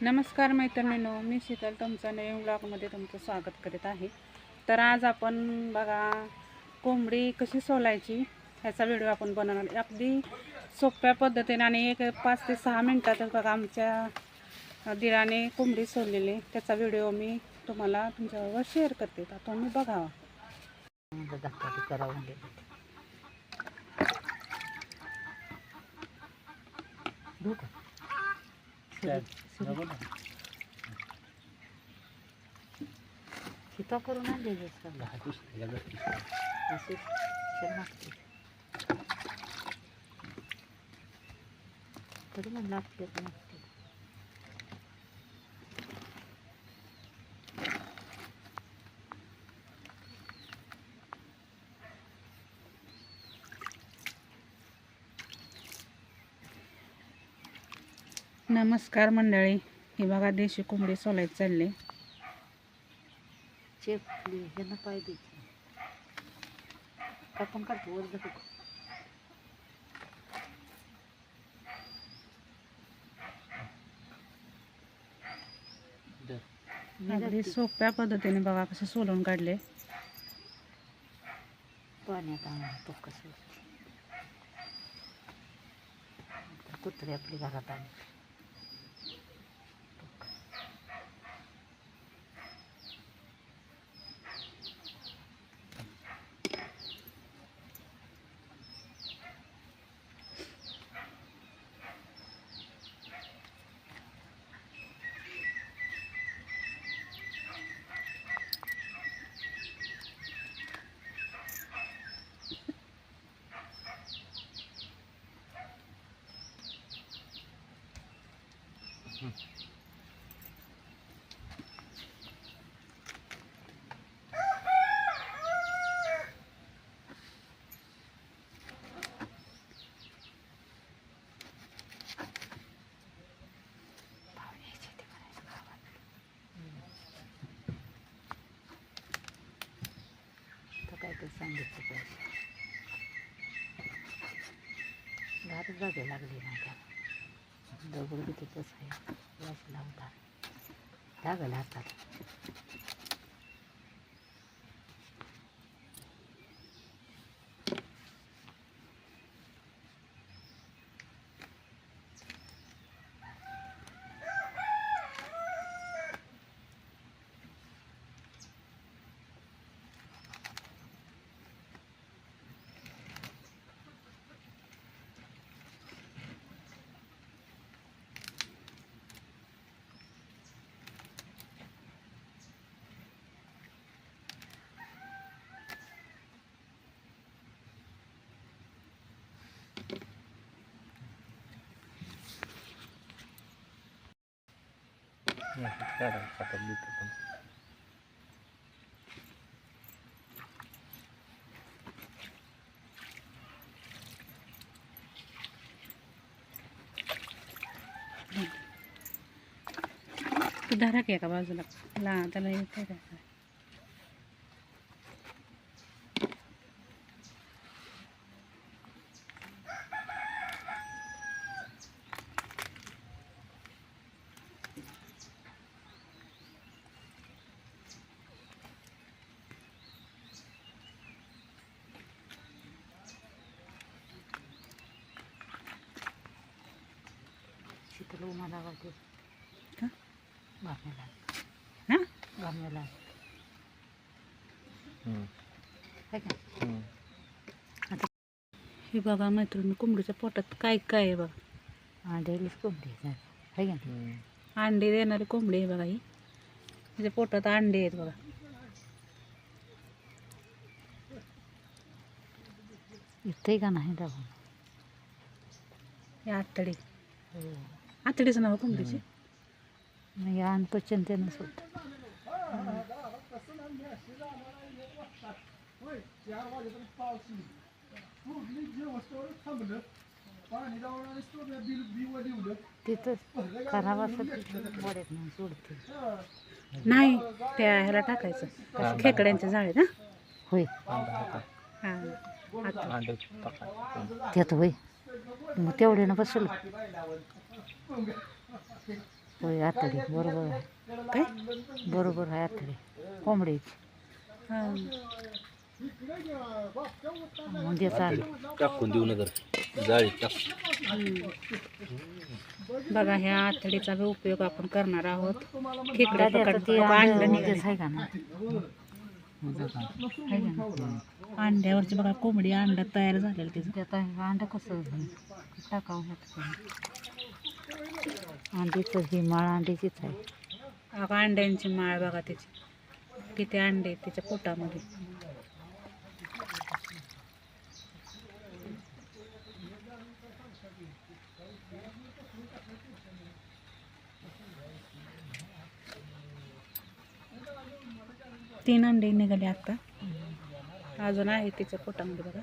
नमस्कार मैत्रिणींनो मी शीतल तुमचा नवीन ब्लॉगमध्ये तुमचं स्वागत करीत आहे. तर आज आपण बघा कोंबडी कशी सोलायची ह्याचा व्हिडिओ आपण बनवणार अगदी सोप्या पद्धतीने आणि एक पाच ते सहा मिनटातच बघा आमच्या दिराने कोंबडी सोललेली. त्याचा व्हिडिओ मी तुम्हाला तुमच्याबरोबर शेअर करते. तर तुम्ही बघावा. धक्का करावं म्हणजे देऊ का? सीता करून आणले असे मागते तरी म्हणलं आपल्याच मागते नमस्कार मंडळी. ही बघा देशी कोंबडी सोलायची चालली. अगदी सोप्या पद्धतीने बघा कसे सोलून काढले. पाण्यात आणून तो कसं कुत्रे आपली घरात आली सांगितलं पाहिजे घरात जागे लागली ना त्याला दगड बी तिथंच आहे. वास लावता लागलं हातात तू धरा की एका बाजूला ला त्याला येते का? बारण्याला हां? आहे का? हे बघा मैत्रिणी कोंबडीच्या पोटात काय काय आहे बघा. अंड्यालीच कोंबडी आहे का? अंडे देणारी कोंबडी आहे बघा ही. त्याच्या पोटात अंडे आहेत बघा. येतंय का नाही दाबून हे आतडी. हो. आतडीचं नाव कोंबडीची नाही तिथंच खराब असं मोड्यात नाही सोडते. नाही त्या ह्याला टाकायचं. खेकड्यांच्या जाळीत ना होय. हां त्यात होय. मग तेवढ्यानं बसलं होय आतडी बरोबर. आहे काय? बरोबर आहे आतडी. कोंबडीची म्हणजे चालेल टाकून देऊ नगर. जाळी टाक. हम्म. बघा ह्या आतडीचा बी उपयोग आपण करणार आहोत. खेकडे आहे का ना? अंड्यावरची बघा कोंबडी अंडा तयार झालेलं तिचं अंड कसं टाकावं अंडीचं ही माळ अंडीचीच आहे. अगं अंड्यांची माळ बघा त्याची किती अंडे आहेत तिच्या पोटामध्ये. तीन अंडे निघाले आता. अजून आहे तिच्या पोटामध्ये बघा.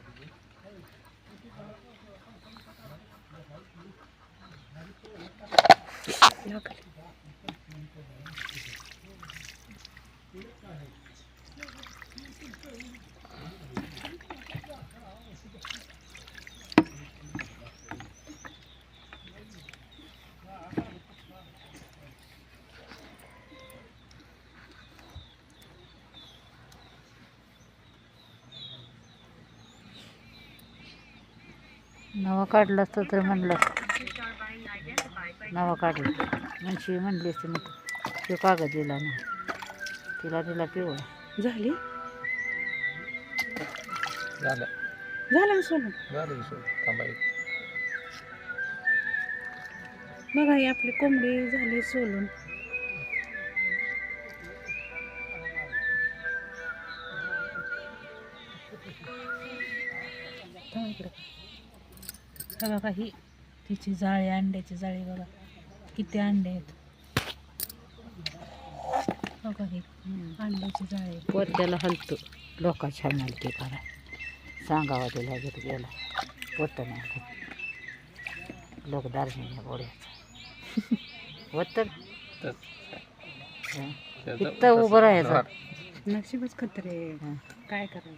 नवा काढलं असतं तर म्हणलं. नवा काढलं. म्हणशी म्हणली असते मग तो. कागद दिला ना तिला दिला पिवळा. झाली? झालं. झालं सोडून झालं बघा ही आपली कोंबडी झाली सोलून. इकडं. हा बघा ही तिची जाळी अंड्याची जाळी बघा. किती अंडे आहेत. बघा ही अंड्याची जाळी पोत्याला हलतो. लोकांच्या मालकी करा सांगावा तिला घेत गेला. पोत नाही लोक दार्जिलिंग होत इथं उभं राहायचं. नशीबच खतरे. हं. काय करायचं?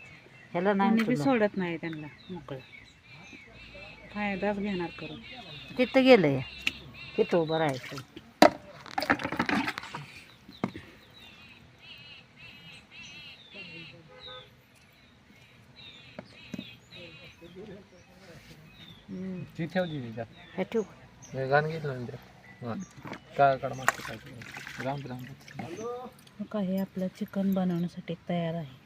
ह्याला नाही. सोडत नाही त्यांना. मोकळं. फायदाच घेणार करून? तिथं गेलं या तिथं उभं राहायचं. ती ठेवली हे ठेवू. हे गाणं घेतलं ना त्या काय काढ मागचं काय राम राम. काही आपलं चिकन बनवण्यासाठी तयार आहे.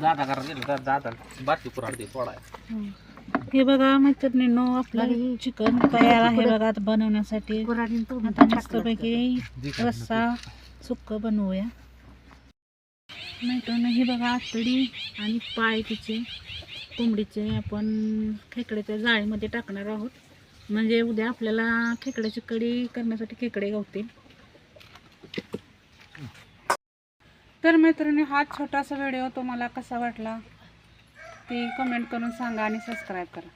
दादा गेलं दादा हे बघा मैत्रिणींनो आपलं चिकन तयार आहे बघा आता बनवण्यासाठी. आता मस्तपैकी रस्सा सुक्क बनवूया. मैत्रिणी हे बघा आतडी आणि पाय तिचे कोंबडीचे आपण खेकड्याच्या जाळीमध्ये टाकणार आहोत. म्हणजे उद्या आपल्याला खेकड्याची कढी करण्यासाठी खेकडे गावतील. तर मैत्रिणी हा छोटासा व्हिडिओ तुम्हाला कसा वाटला? ते कमेंट करून सांगा आणि सबस्क्राईब करा.